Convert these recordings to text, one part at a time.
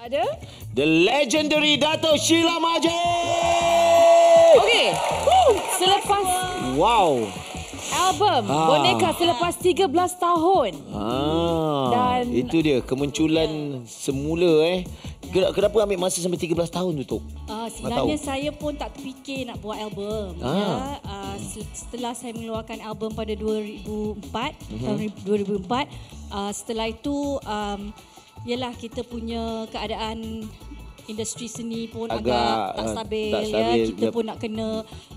Ada? The legendary Dato Sheila Majid. Okey. Selepas Wow. album Ah. Boneka selepas 13 tahun. Ah, Dan- itu dia kemunculan semula eh. Ken- Kenapa ambil masa sampai 13 tahun tu, Tok? Uh, sebenarnya tahu. saya pun tak terfikir nak buat album. Ah. Ya. Uh, setelah saya mengeluarkan album pada 2004, Mhm. mm-hmm. tahun 2004, uh, setelah itu um, ialah kita punya keadaan industri seni pun Agak, agak, tak stabil, tak ya. stabil. Kita Yep. pun nak kena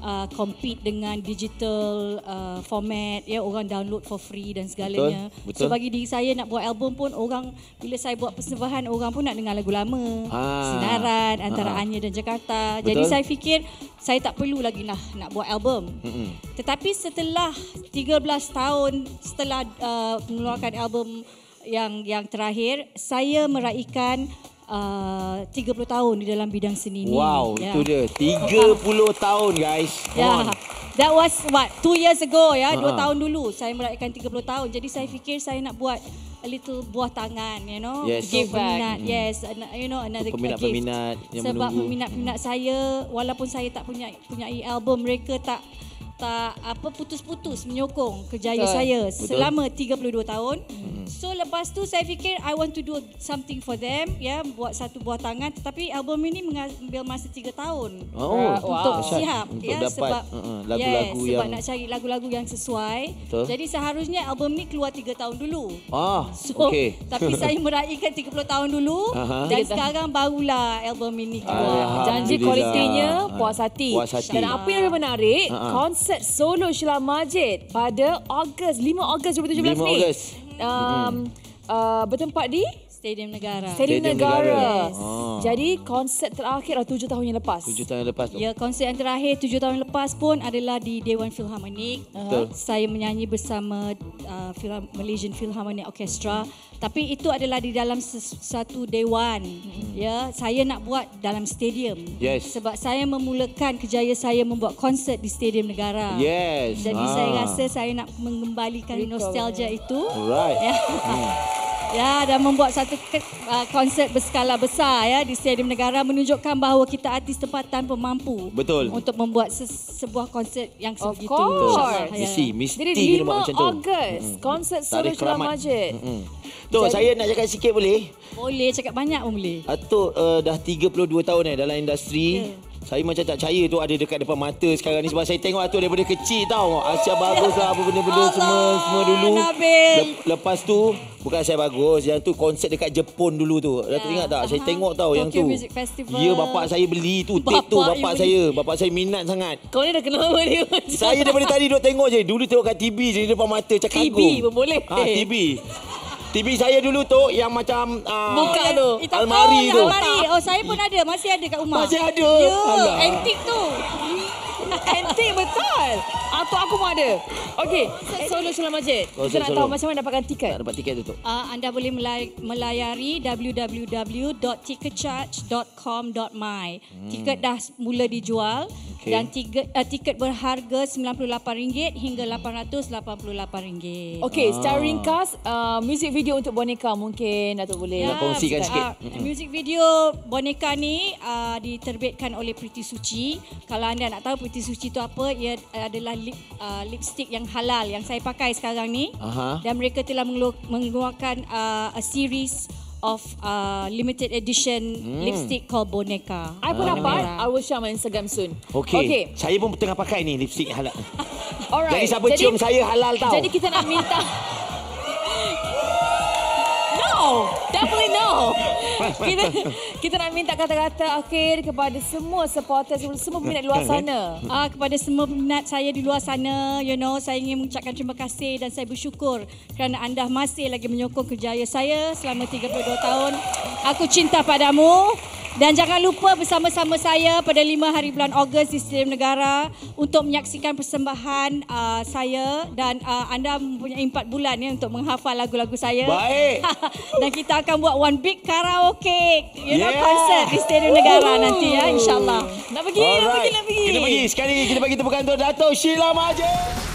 uh, compete dengan digital uh, format ya orang download for free dan segalanya. Betul, betul. So bagi diri saya nak buat album pun orang bila saya buat persembahan orang pun nak dengar lagu lama. Ah. Sinaran antara Ah. Anya dan Jakarta. Betul. Jadi saya fikir saya tak perlu lagi lah nak buat album. Mm-mm. Tetapi setelah 13 tahun setelah uh, mengeluarkan album yang yang terakhir, saya meraihkan uh, 30 tahun di dalam bidang seni ni. Wow, Ya. itu dia. 30 tahun, guys. Come Ya. on. That was what two years ago ya, dua Ha. tahun dulu saya meraihkan 30 tahun. Jadi saya fikir saya nak buat a little buah tangan, you know, Yes. Give back. peminat. Yes, an- you know another a gift. peminat-peminat yang Sebab menunggu. peminat-peminat saya walaupun saya tak punya punya album mereka tak tak apa putus-putus menyokong kerjaya Betul. saya Betul. selama 32 tahun. So lepas tu saya fikir I want to do something for them ya buat satu buah tangan tetapi album ini mengambil masa 3 tahun Oh, Uh, untuk wow. siap Untuk ya dapat, sebab uh-uh, lagu-lagu yes, sebab yang- nak cari lagu-lagu yang sesuai. Betul. Jadi seharusnya album ni keluar 3 tahun dulu. Ah, So, okey. tapi saya meraihkan 30 tahun dulu Aha. dan Tiga sekarang barulah album ini keluar. Janji kualitinya puas hati. Puas hati. Dan apa yang lebih menarik, Ha-ha. konsert solo Sheila Majid pada Ogos 5 Ogos 2017 5 ni. Ogos. Um, uh, bertempat di Stadium Negara. Stadium Stadium Negara. Negara. Yes. Ah. Jadi konsert terakhir adalah 7 tahun yang lepas. 7 tahun lepas tu. Ya, konsert yang terakhir 7 tahun lepas pun adalah di Dewan Philharmonic. Betul. Saya menyanyi bersama uh, Philhar- Malaysian Philharmonic Orchestra. Tapi itu adalah di dalam satu dewan. Ya, saya nak buat dalam stadium. Yes. Sebab saya memulakan kerjaya saya membuat konsert di Stadium Negara. Yes. Jadi Ah. saya rasa saya nak mengembalikan Recall. nostalgia itu. Alright. Ya. Ya dan membuat satu uh, konsert berskala besar ya di Stadium Negara menunjukkan bahawa kita artis tempatan pun mampu Betul. untuk membuat ses- sebuah konsert yang Of sebegitu. course. InsyaAllah, ya. Mesti, mesti Jadi kena 5 buat macam tu. Ogos, konsert solo Tarikh Sheila keramat. Majid. Mm-mm. Tu, saya nak cakap sikit boleh? Boleh cakap banyak pun boleh. Atuk uh, dah 32 tahun eh dalam industri. Saya macam tak percaya tu ada dekat depan mata sekarang ni sebab saya tengok Atuk daripada kecil tau. Asia bagus lah apa benda-benda semua semua dulu. Nabil. Lep- lepas tu bukan saya bagus, yang tu konsert dekat Jepun dulu tu. Datuk Ya, ingat tak? Saya aha. tengok tau yang Tokyo tu. Music Festival. Ya bapak saya beli tu tape tu Bapak bapak beli. saya. Bapak saya minat sangat. Kau ni dah kenal dia macam Saya daripada tadi duduk tengok je. Dulu tengok kat TV je depan mata cakap TV kagum. pun boleh. Ha, TV. TV saya dulu tu yang macam uh, Buka tu. Eh, tak- Almari oh, tu. Almari. Oh, saya pun ada. Masih ada kat rumah. Masih ada? Ya, Alah. antik tu. Antik betul. Atuk aku pun ada. Okey, solo Majid. Konsert Kita nak solo. tahu macam mana dapatkan tiket. Tak dapat tiket tu tu. Uh, anda boleh melay- melayari www.ticketcharge.com.my. Hmm. Tiket dah mula dijual Okey. dan tiket uh, tiket berharga RM98 hingga RM888. Okey, secara Ah. ringkas, uh, music video untuk boneka mungkin Datuk boleh. Nak kongsikan sikit. Ah, music video boneka ni uh, diterbitkan oleh Pretty Suci. Kalau anda nak tahu Pretty Suci itu apa, ia adalah lip, uh, lipstick yang halal yang saya pakai sekarang ni. Aha. Dan mereka telah mengelu- mengeluarkan uh, a series of uh, limited edition Hmm. lipstick called Boneka. I pun dapat. I will share my Instagram soon. Okey. Okey. Saya pun tengah pakai ni lipstick halal. Alright. Jadi siapa cium saya halal tau. Jadi kita nak minta No, definitely no. kita kita nak minta kata-kata akhir kepada semua supporters semua peminat luar sana. Ah kepada semua peminat saya di luar sana, you know, saya ingin mengucapkan terima kasih dan saya bersyukur kerana anda masih lagi menyokong kerjaya saya selama 32 tahun. Aku cinta padamu. Dan jangan lupa bersama-sama saya pada 5 hari bulan Ogos di Stadium Negara untuk menyaksikan persembahan uh, saya dan uh, anda mempunyai 4 bulan ya untuk menghafal lagu-lagu saya. Baik. dan kita akan buat one big karaoke, you know, Yeah. concert di Stadium Negara nanti ya, insyaAllah. Nak pergi, nak pergi, nak pergi. Kita pergi. Sekali lagi kita bagi tepukan untuk Dato' Sheila Majid.